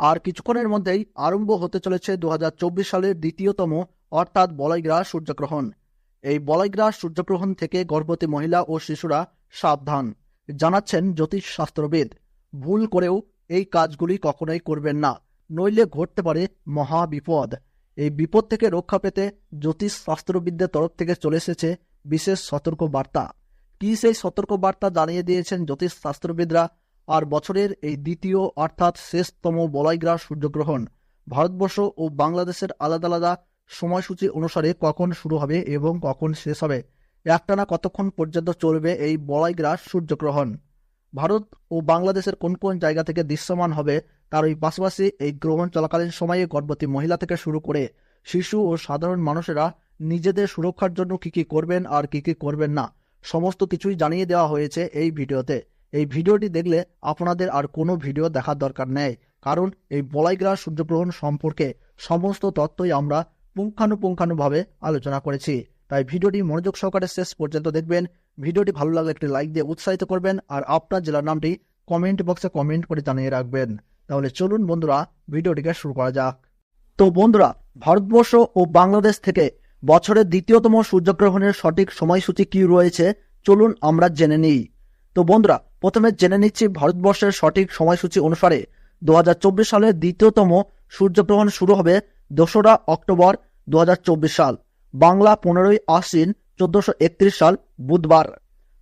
আর কিছুক্ষণের মধ্যেই আরম্ভ হতে চলেছে দু হাজার চব্বিশ সালের দ্বিতীয়তম, অর্থাৎ বলয়গ্রাস সূর্যগ্রহণ। এই বলয়গ্রাস সূর্যগ্রহণ থেকে গর্ভবতী মহিলা ও শিশুরা সাবধান, জানাচ্ছেন জ্যোতিষ শাস্ত্রবিদ ভুল করেও এই কাজগুলি কখনোই করবেন না, নইলে ঘটতে পারে মহা বিপদ এই বিপদ থেকে রক্ষা পেতে জ্যোতিষ শাস্ত্রবিদদের তরফ থেকে চলে এসেছে বিশেষ সতর্ক বার্তা কি সেই সতর্ক বার্তা জানিয়ে দিয়েছেন জ্যোতিষ শাস্ত্রবিদরা আর বছরের এই দ্বিতীয় অর্থাৎ শেষতম বলয়গ্রাস সূর্যগ্রহণ ভারতবর্ষ ও বাংলাদেশের আলাদা আলাদা সময়সূচি অনুসারে কখন শুরু হবে এবং কখন শেষ হবে? একটানা কতক্ষণ পর্যন্ত চলবে এই বলয়গ্রাস সূর্যগ্রহণ? ভারত ও বাংলাদেশের কোন কোন জায়গা থেকে দৃশ্যমান হবে তার ওই পাশাপাশি এই গ্রহণ চলাকালীন সময়ে গর্ভবতী মহিলা থেকে শুরু করে শিশু ও সাধারণ মানুষেরা নিজেদের সুরক্ষার জন্য কি কি করবেন আর কি কি করবেন না, সমস্ত কিছুই জানিয়ে দেওয়া হয়েছে এই ভিডিওতে। এই ভিডিওটি দেখলে আপনাদের আর কোনো ভিডিও দেখার দরকার নেই। কারণ এই বলাইগ্রাস সূর্যগ্রহণ সম্পর্কে সমস্ত তথ্যই আমরা পুঙ্খানুপুঙ্খানুভাবে আলোচনা করেছি। তাই ভিডিওটি মনোযোগ সহকারে শেষ পর্যন্ত দেখবেন। ভিডিওটি ভালো লাগলে একটি লাইক দিয়ে উৎসাহিত করবেন আর আপনার জেলার নামটি কমেন্ট বক্সে কমেন্ট করে জানিয়ে রাখবেন। তাহলে চলুন বন্ধুরা, ভিডিওটিকে শুরু করা যাক। তো বন্ধুরা, ভারতবর্ষ ও বাংলাদেশ থেকে বছরের দ্বিতীয়তম সূর্যগ্রহণের সঠিক সময়সূচি কি রয়েছে? চলুন আমরা জেনে নিই। তো বন্ধুরা প্রথমে জেনে নিচ্ছি ভারতবর্ষের সঠিক সময়সূচি অনুসারে দু হাজার চব্বিশ সালের দ্বিতীয়তম সূর্যগ্রহণ শুরু হবে দোসরা অক্টোবর দুহাজার চব্বিশ সাল, বাংলা পনেরোই আশ্বিন চোদ্দশো সাল, বুধবার।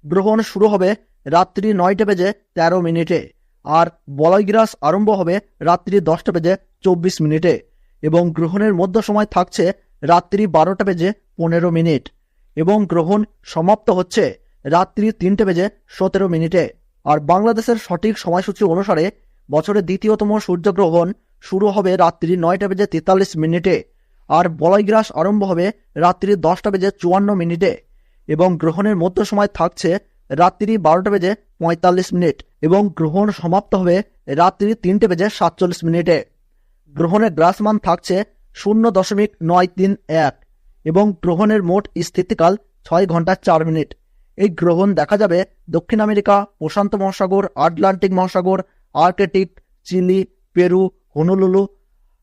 গ্রহণ শুরু হবে রাত্রি নয়টা বেজে তেরো মিনিটে আর বলয়গ্রাস আরম্ভ হবে রাত্রি দশটা বেজে চব্বিশ মিনিটে এবং গ্রহণের মধ্য সময় থাকছে রাত্রি বারোটা বেজে পনেরো মিনিট এবং গ্রহণ সমাপ্ত হচ্ছে রাত্রি তিনটে বেজে সতেরো মিনিটে। আর বাংলাদেশের সঠিক সময়সূচি অনুসারে বছরের দ্বিতীয়তম সূর্যগ্রহণ শুরু হবে রাত্রি নয়টা বেজে তেতাল্লিশ মিনিটে, আর বলয়গ্রাস আরম্ভ হবে রাত্রি দশটা বেজে চুয়ান্ন মিনিটে এবং গ্রহণের মধ্য সময় থাকছে রাত্রি বারোটা বেজে পঁয়তাল্লিশ মিনিট এবং গ্রহণ সমাপ্ত হবে রাত্রি তিনটে বেজে সাতচল্লিশ মিনিটে। গ্রহণের গ্রাসমান থাকছে শূন্য দশমিক নয় তিন এক এবং গ্রহণের মোট স্থিতিকাল ছয় ঘণ্টা চার মিনিট। এই গ্রহণ দেখা যাবে দক্ষিণ আমেরিকা, প্রশান্ত মহাসাগর, আটলান্টিক মহাসাগর, Arctic, Chile, Peru, Honolulu,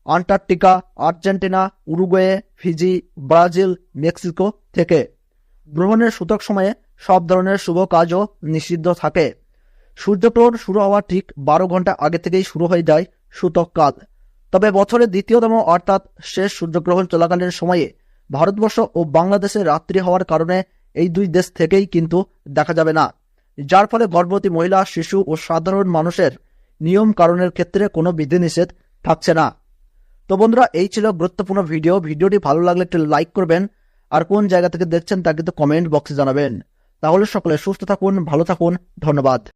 Antarctica, Argentina, Uruguay, Fiji, Brazil, Mexico থেকে। গ্রহণের সূতক সময়ে সব ধরনের শুভ কাজও নিষিদ্ধ থাকে। সূর্যগ্রহণ শুরু হওয়ার ঠিক বারো ঘণ্টা আগে থেকেই শুরু হয়ে যায় সূতক কাল। তবে বছরের দ্বিতীয়তম অর্থাৎ শেষ সূর্যগ্রহণ চলাকালীন সময়ে ভারতবর্ষ ও বাংলাদেশে রাত্রি হওয়ার কারণে এই দুই দেশ থেকেই কিন্তু দেখা যাবে না। যার ফলে গর্ভবতী মহিলা, শিশু ও সাধারণ মানুষের নিয়ম কারণের ক্ষেত্রে কোনো বিধিনিষেধ থাকছে না। তো বন্ধুরা, এই ছিল গুরুত্বপূর্ণ ভিডিও। ভিডিওটি ভালো লাগলে একটি লাইক করবেন। আর কোন জায়গা থেকে দেখছেন তা কিন্তু কমেন্ট বক্সে জানাবেন। তাহলে সকলে সুস্থ থাকুন, ভালো থাকুন। ধন্যবাদ।